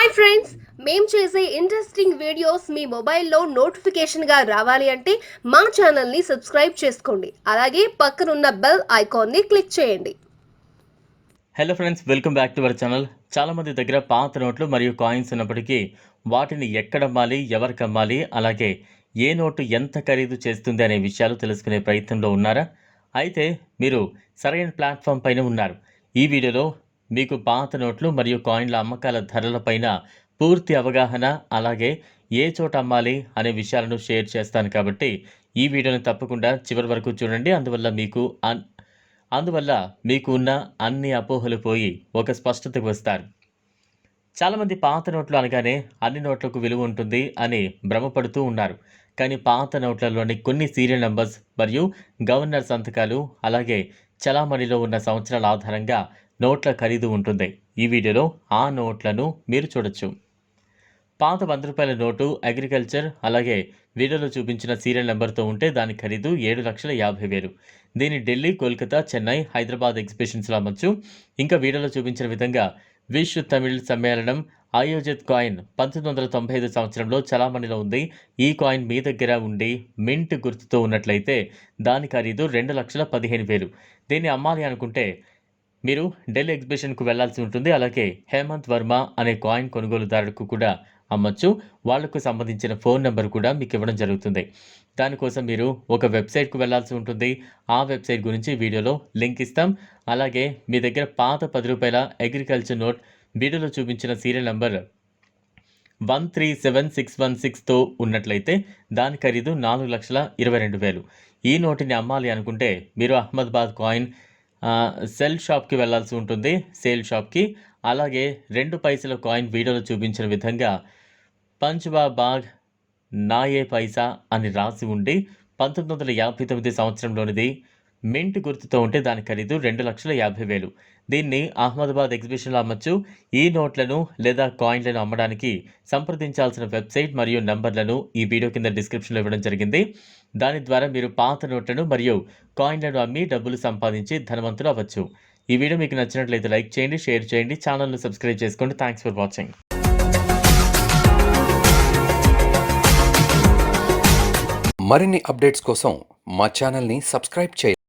Hi friends మేము చేసే interesting videos మీ మొబైల్లో నోటిఫికేషన్గా రావాలి అంటే మా ఛానల్ని సబ్స్క్రైబ్ చేసుకోండి. అలాగే పక్కనున్న బెల్ ఐకాన్ని క్లిక్ చేయండి. Hello friends welcome back to our channel చాలామంది దగ్గర పాత నోట్లు మరియు కాయిన్స్ ఉన్నప్పటికీ వాటిని ఎక్కడమ్మాలి ఎవరికి అమ్మాలి అలాగే ఏ నోటు ఎంత ఖరీదు చేస్తుంది అనే విషయాలు తెలుసుకునే ప్రయత్నంలో ఉన్నారా? అయితే మీరు సరైన ప్లాట్ఫామ్ పైన ఉన్నారు. ఈ వీడియోలో మీకు పాత నోట్లు మరియు కాయిన్ల అమ్మకాల ధరలపైన పూర్తి అవగాహన అలాగే ఏ చోట అమ్మాలి అనే విషయాలను షేర్ చేస్తాను కాబట్టి ఈ వీడియోని తప్పకుండా చివరి వరకు చూడండి. అందువల్ల మీకు అన్ అందువల్ల మీకు ఉన్న అన్ని అపోహలు పోయి ఒక స్పష్టతకు వస్తారు. చాలామంది పాత నోట్లు అనగానే అన్ని నోట్లకు విలువ ఉంటుంది అని భ్రమపడుతూ ఉన్నారు. కానీ పాత నోట్లలోని కొన్ని సీరియల్ నంబర్స్ మరియు గవర్నర్ సంతకాలు అలాగే చలామణిలో ఉన్న సంవత్సరాల ఆధారంగా నోట్ల ఖరీదు ఉంటుంది. ఈ వీడియోలో ఆ నోట్లను మీరు చూడొచ్చు. పాత వంద రూపాయల నోటు అగ్రికల్చర్ అలాగే వీడియోలో చూపించిన సీరియల్ నెంబర్తో ఉంటే దాని ఖరీదు ఏడు లక్షల యాభై వేలు. దీన్ని ఢిల్లీ కోల్కతా చెన్నై హైదరాబాద్ ఎగ్జిబిషన్స్లో అమ్మచ్చు ఇంకా వీడియోలో చూపించిన విధంగా విశ్వ తమిళ్ సమ్మేళనం ఆయోజిత్ కాయిన్ పంతొమ్మిది వందల తొంభై ఐదు సంవత్సరంలో చలామణిలో ఉంది. ఈ కాయిన్ మీ దగ్గర ఉండి మింట్ గుర్తుతో ఉన్నట్లయితే దాని ఖరీదు రెండు లక్షల పదిహేను వేలు. దీన్ని అమ్మాలి అనుకుంటే మీరు ఢిల్లీ ఎగ్జిబిషన్కు వెళ్ళాల్సి ఉంటుంది. అలాగే హేమంత్ వర్మ అనే కాయిన్ కొనుగోలుదారుకు కూడా అమ్మచ్చు. వాళ్ళకు సంబంధించిన ఫోన్ నెంబర్ కూడా మీకు ఇవ్వడం జరుగుతుంది. దానికోసం మీరు ఒక వెబ్సైట్కు వెళ్ళాల్సి ఉంటుంది. ఆ వెబ్సైట్ గురించి వీడియోలో లింక్ ఇస్తాం. అలాగే మీ దగ్గర పాత పది రూపాయల అగ్రికల్చర్ నోట్ వీడియోలో చూపించిన serial number one three seven six one సిక్స్తో ఉన్నట్లయితే దాని ఖరీదు నాలుగు లక్షల ఇరవై రెండు వేలు. ఈ నోటిని అమ్మాలి అనుకుంటే మీరు అహ్మదాబాద్ కాయిన్ సెల్ షాప్కి వెళ్ళాల్సి ఉంటుంది. సేల్ షాప్కి అలాగే రెండు పైసల కాయిన్ వీడియోలో చూపించిన విధంగా పంచ్బా బాగ్ నాయే పైసా అని రాసి ఉండి పంతొమ్మిది వందల యాభై తొమ్మిది సంవత్సరంలోనిది మింట్ గుర్తుతో ఉంటే దాని ఖరీదు రెండు లక్షల యాభై వేలు. దీన్ని అహ్మదాబాద్ ఎగ్జిబిషన్లో అమ్మచ్చు ఈ నోట్లను లేదా కాయిన్లను అమ్మడానికి సంప్రదించాల్సిన వెబ్సైట్ మరియు నంబర్లను ఈ వీడియో కింద డిస్క్రిప్షన్లో ఇవ్వడం జరిగింది. దాని ద్వారా మీరు పాత నోట్లను మరియు కాయిన్లను అమ్మి డబ్బులు సంపాదించి ధనవంతులు అవ్వచ్చు. ఈ వీడియో మీకు నచ్చినట్లయితే లైక్ చేయండి షేర్ చేయండి ఛానల్ను సబ్స్క్రైబ్ చేసుకోండి. Thanks for watching. మరిన్ని అప్డేట్స్ కోసం మా ఛానల్ని సబ్స్క్రైబ్ చేయండి.